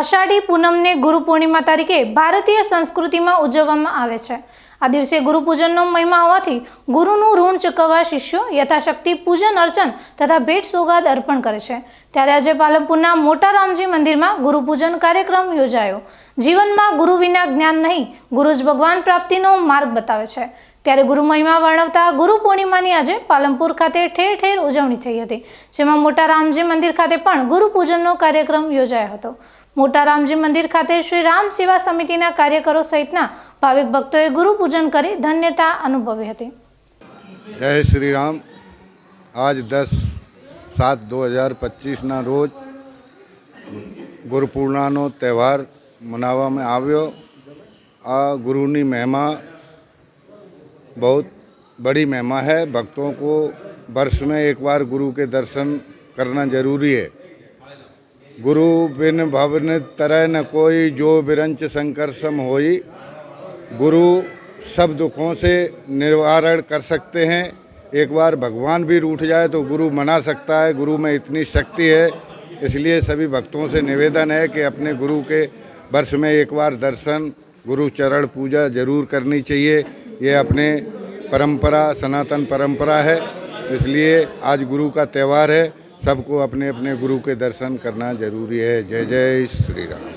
અષાઢી પૂનમને ગુરુ પૂર્ણિમા તરીકે ભારતીય સંસ્કૃતિમાં ઉજવવામાં આવે છે આ દિવસે ગુરુપૂજનનો મહિમા હોવાથી ગુરુનું ઋણ ચૂકવવા શિષ્યો યથાશક્તિ પૂજન અર્ચન તથા ભેટ સોગાદ અર્પણ કરે છે ત્યારે આજે પાલનપુરના મોટા રામજી મંદિરમાં ગુરુપૂજન કાર્યક્રમ યોજાયો જીવનમાં ગુરુ વિના જ્ઞાન નહીં ગુરુ જ ભગવાન પ્રાપ્તિનો માર્ગ બતાવે છે ત્યારે ગુરુ મહિમા વર્ણવતા ગુરુ પૂર્ણિમાની આજે પાલનપુર ખાતે ઠેર ઠેર ઉજવણી થઈ હતી જેમાં મોટા રામજી મંદિર ખાતે પણ ગુરુપૂજનનો કાર્યક્રમ યોજાયો હતો मोटा रामजी मंदिर ખાતે શ્રી રામ સેવા સમિતિ ના કાર્યકરો સહિત ના ભાવિક ભક્તો એ ગુરુ પૂજન કરી ધન્યતા અનુભવી હતી જય શ્રી રામ આજ 10 7 2025 ના રોજ ગુરુપૂર્ણિમા નો તહેવાર મનાવા મે આવ્યો આ ગુરુની મહિમા બહુત બડી મહિમા હે ભક્તો કો વર્ષ મે એકવાર ગુરુ કે દર્શન karna zaruri hai गुरु बिन भवन तरह न कोई जो बिरंच संकर सम होई गुरु सब दुखों से निवारण कर सकते हैं एक बार भगवान भी रूठ जाए तो गुरु मना सकता है गुरु में इतनी शक्ति है इसलिए सभी भक्तों से निवेदन है कि अपने गुरु के वर्ष में एक बार दर्शन गुरु चरण पूजा जरूर करनी चाहिए ये अपने परंपरा सनातन परंपरा है इसलिए आज गुरु का त्यौहार है सबको अपने अपने गुरु के दर्शन करना जरूरी है जय जय श्री राम